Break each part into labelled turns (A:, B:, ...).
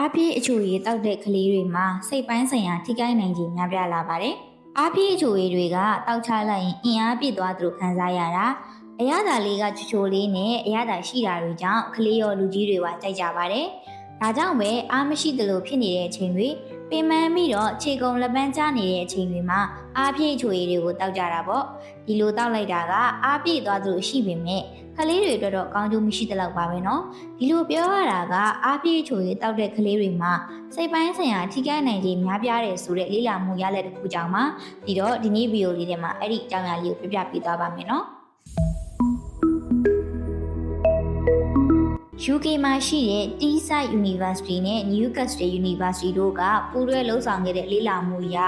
A: အားပြေးအချိုရည်တောက်တဲ့ကလေးတွေမှာစိတ်ပိုင်းဆိုင်ရာထိခိုက်နိုင်ခြင်းများပြားလာပါတယ်။အားပြေးအချိုရည်တွေကတောက်ချလိုက်ရင်အင်အားပြည့်သွားသလိုခံစားရတာအရသာလေးကချိုချိုလေးနဲ့အရသာရှိတာတွေကြောင့်ကလေးရောလူကြီးတွေကကြိုက်ကြပါတယ်။ဒါကြောင့်ပဲအားမရှိသလိုဖြစ်နေတဲ့အချိန်တွေ ပင်ပန်းပြီးတော့ခြေကုံလက်ပန်းကျနေတဲ့အချိန်တွေမှာအားပြေးအချိုရည်တွေကိုတောက်ကြတာပေါ့။ဒီလိုတောက်လိုက်တာကအားပြေးသွားသလိုရှိပေမဲ့ကလေးတွေအတွက်တော့ကောင်းကျိုးမရှိသလောက်ပါပဲနော်။ဒီလိုပြောရတာကအားပြေးချိုရည်တောက်တဲ့ကလေးတွေမှာစိတ်ပိုင်းဆိုင်ရာထိခိုက်နိုင်ခြင်းများပြားတယ်ဆိုတဲ့လေ့လာမှုရလဒ်တစ်ခုကြောင့်ပါဒီတော့ဒီနေ့ဗီဒီယိုလေးထဲမှာအဲ့ဒီအကြောင်းအရာလေးကိုပြပြပေးသွားပါမယ်နော် UK မှာရှိတဲ့ Teesside University နဲ့ Newcastle University တို့ကပူးတွဲလှုပ်ဆောင်ခဲ့တဲ့လေ့လာမှုအရ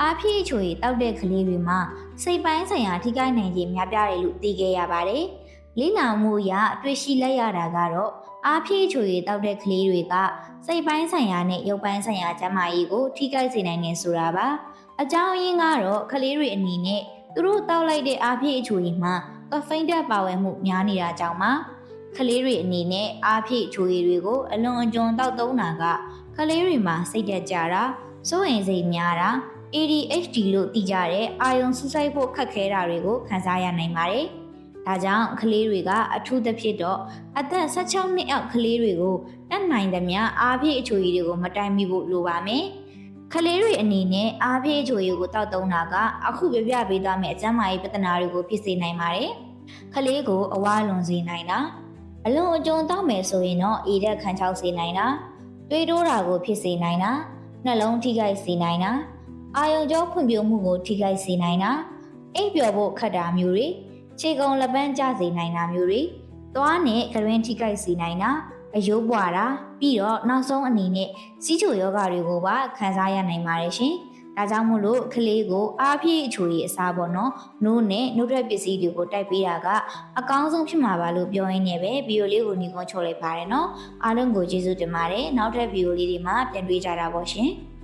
A: အားဖြည့်ချိုရည်တောက်တဲ့ကလေးတွေမှာစိတ်ပိုင်းဆိုင်ရာထိခိုက်နိုင်ခြင်းများပြားတယ်လို့သိခဲ့ရပါတယ်။လေ့လာမှုအရတွေ့ရှိလိုက်ရတာကတော့အားဖြည့်ချိုရည်တောက်တဲ့ကလေးတွေကစိတ်ပိုင်းဆိုင်ရာနဲ့ရုပ်ပိုင်းဆိုင်ရာကျန်းမာရေးကိုထိခိုက်စေနိုင်တယ်ဆိုတာပါ။အကြောင်းရင်းကတော့ကလေးတွေအနေနဲ့သူတို့တောက်လိုက်တဲ့အားဖြည့်ချိုရည်မှာကဖိန်းဓာတ်ပါဝင်မှုများနေတာကြောင့်ပါ။ ကလေးတွေအနေနဲ့အားဖြည့်ချိုရည်တွေကိုအလွန်အကျွံတောက်သုံးတာကကလေးတွေမှာစိတ်သက်ကြတာစိုးရိမ်စိတ်များတာ ADHD လို့သိကြတဲ့အာယုံစူးစိုက်ဖို့ခက်ခဲတာတွေကိုခံစားရနိုင်ပါတယ်။ဒါကြောင့်ကလေးတွေကအထူးသဖြင့်တော့အသက်16နှစ်အောက်ကလေးတွေကိုတတ်နိုင်သမျှအားဖြည့်အချိုရည်တွေကိုမတိုင်မိဖို့လိုပါမယ်။ကလေးတွေအနေနဲ့အားဖြည့်အချိုရည်ကိုတောက်သုံးတာကအခုပြပြပေးသွားမယ့်အကျန်းမာရေးပြဿနာတွေကိုဖြစ်စေနိုင်ပါတယ်။ကလေးကိုအဝါလွန်စေနိုင်တာ အလွန်အကျွံတောက်မယ်ဆိုရင်တော့အေရက်ခံချောက်စေနိုင်တာတွေးတိုးတာကိုဖြစ်စေနိုင်တာနှလုံးထိခိုက်စေနိုင်တာအာယုံကြောဖွံ့ဖြိုးမှုကိုထိခိုက်စေနိုင်တာအိပ်ပျော်ဖို့ခက်တာမျိုးတွေခြေကုံလက်ပန်းကျစေနိုင်တာမျိုးတွေသွားနဲ့ကရင်ထိခိုက်စေနိုင်တာအယိုးပွာတာပြီးတော့နောက်ဆုံးအနေနဲ့စီးချိုယောဂတွေကိုပါခံစားရနိုင်ပါတယ်ရှင် ဒါကြောင့်မို့လို့ကလေးကိုအားဖြည့်အချိုရည်အစားပေါ့နော်။နိုးနဲ့နှုတ်ထွက်ပစ္စည်းတွေကိုတိုက်ပေးတာကအကောင်းဆုံးဖြစ်မှာပါလို့ပြောရင်းနဲ့ပဲဗီဒီယိုလေးကိုညီကုန်းချုပ်လိုက်ပါတယ်နော်အားလုံးကိုကျေးဇူးတင်ပါတယ်နောက်ထပ်ဗီဒီယိုလေးတွေမှာပြန်တွေ့ကြတာပေါ့ရှင်။